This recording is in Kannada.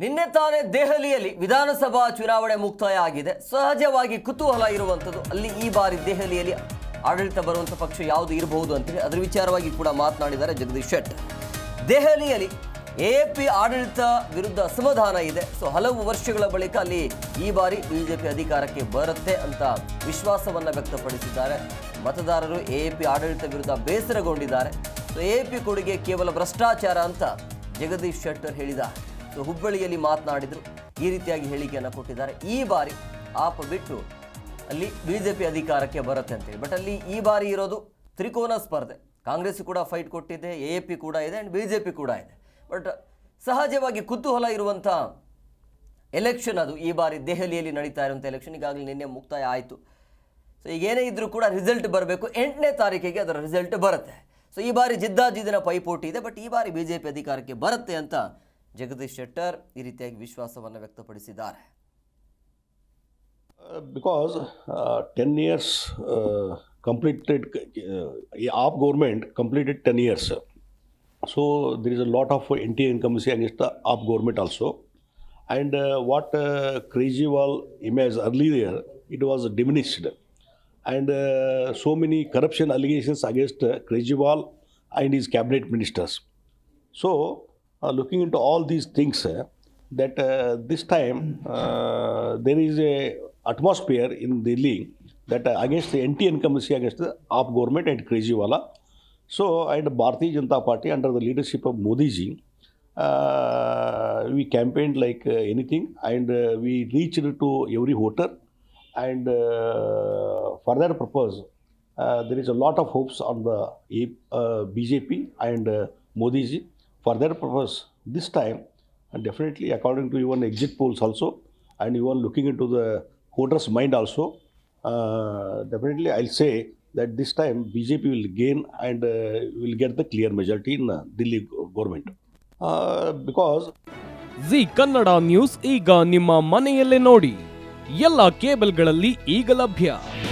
ನಿನ್ನೆ ತಾನೇ ದೆಹಲಿಯಲ್ಲಿ ವಿಧಾನಸಭಾ ಚುನಾವಣೆ ಮುಕ್ತಾಯ ಆಗಿದೆ ಸಹಜವಾಗಿ ಕುತೂಹಲ ಇರುವಂಥದ್ದು ಅಲ್ಲಿ ಈ ಬಾರಿ ದೆಹಲಿಯಲ್ಲಿ ಆಡಳಿತ ಬರುವಂಥ ಪಕ್ಷ ಯಾವುದು ಇರಬಹುದು ಅಂತೇಳಿ ಅದರ ವಿಚಾರವಾಗಿ ಕೂಡ ಮಾತನಾಡಿದ್ದಾರೆ ಜಗದೀಶ್ ಶೆಟ್ಟರ್ ದೆಹಲಿಯಲ್ಲಿ ಎ ಆಡಳಿತ ವಿರುದ್ಧ ಅಸಮಾಧಾನ ಇದೆ. ಸೊ ಹಲವು ವರ್ಷಗಳ ಬಳಿಕ ಅಲ್ಲಿ ಈ ಬಾರಿ ಬಿಜೆಪಿ ಅಧಿಕಾರಕ್ಕೆ ಬರುತ್ತೆ ಅಂತ ವಿಶ್ವಾಸವನ್ನು ವ್ಯಕ್ತಪಡಿಸಿದ್ದಾರೆ. ಮತದಾರರು ಎ ಆಡಳಿತ ವಿರುದ್ಧ ಬೇಸರಗೊಂಡಿದ್ದಾರೆ. ಸೊ ಎ ಪಿ ಕೊಡುಗೆ ಕೇವಲ ಭ್ರಷ್ಟಾಚಾರ ಅಂತ ಜಗದೀಶ್ ಶೆಟ್ಟರ್ ಹೇಳಿದ್ದಾರೆ. ಹುಬ್ಬಳ್ಳಿಯಲ್ಲಿ ಮಾತನಾಡಿದರು. ಈ ರೀತಿಯಾಗಿ ಹೇಳಿಕೆಯನ್ನು ಕೊಟ್ಟಿದ್ದಾರೆ. ಈ ಬಾರಿ ಆಪ ಬಿಟ್ಟು ಅಲ್ಲಿ ಬಿ ಜೆ ಪಿ ಅಧಿಕಾರಕ್ಕೆ ಬರುತ್ತೆ ಅಂತೇಳಿ. ಬಟ್ ಅಲ್ಲಿ ಈ ಬಾರಿ ಇರೋದು ತ್ರಿಕೋನ ಸ್ಪರ್ಧೆ. ಕಾಂಗ್ರೆಸ್ ಕೂಡ ಫೈಟ್ ಕೊಟ್ಟಿದೆ, ಎ ಪಿ ಕೂಡ ಇದೆ ಆ್ಯಂಡ್ ಬಿ ಜೆ ಪಿ ಕೂಡ ಇದೆ. ಬಟ್ ಸಹಜವಾಗಿ ಕುತೂಹಲ ಇರುವಂಥ ಎಲೆಕ್ಷನ್ ಅದು. ಈ ಬಾರಿ ದೆಹಲಿಯಲ್ಲಿ ನಡೀತಾ ಇರುವಂಥ ಎಲೆಕ್ಷನ್ ಈಗಾಗಲೇ ನಿನ್ನೆ ಮುಕ್ತಾಯ ಆಯಿತು. ಸೊ ಈಗ ಏನೇ ಇದ್ದರೂ ಕೂಡ ರಿಸಲ್ಟ್ ಬರಬೇಕು. ಎಂಟನೇ ತಾರೀಕಿಗೆ ಅದರ ರಿಸಲ್ಟ್ ಬರುತ್ತೆ. ಸೊ ಈ ಬಾರಿ ಜಿದ್ದಾಜಿದ್ದಿನ ಪೈಪೋಟಿ ಇದೆ. ಬಟ್ ಈ ಬಾರಿ ಬಿ ಜೆ ಪಿ ಅಧಿಕಾರಕ್ಕೆ ಬರುತ್ತೆ ಅಂತ ಜಗದೀಶ್ ಶೆಟ್ಟರ್ ಈ ರೀತಿಯಾಗಿ ವಿಶ್ವಾಸವನ್ನು ವ್ಯಕ್ತಪಡಿಸಿದ್ದಾರೆ Uh, because uh, 10 years uh, completed, uh, AAP government completed 10 years. So there is a lot of anti-incumbency against the AAP government also. And uh, what uh, Kejriwal image earlier, it was diminished. And uh, so many corruption allegations against uh, looking into all these things, that uh, this time uh, there is a atmosphere in Delhi that against the anti-incumbency against the AAP government and Kejriwala. So, and Bharatiya Janata Party under the leadership of Modi ji, uh, we campaigned like uh, anything and uh, we reached to every voter and uh, for that purpose uh, there is a lot of hopes on the uh, BJP and uh, Modi ji. For that purpose, this time, and definitely according to even exit polls also, and even looking into the voters' mind also, uh, definitely I'll say that this time BJP will gain and uh, will get the clear majority in uh, Delhi government. Uh, because Zee Kannada news ಈಗ ನಿಮ್ಮ ಮನೆಯಲ್ಲೇ ನೋಡಿ ಎಲ್ಲ ಕೇಬಲ್ಗಳಲ್ಲಿ ಈಗ ಲಭ್ಯ ನಿಮ್ಮ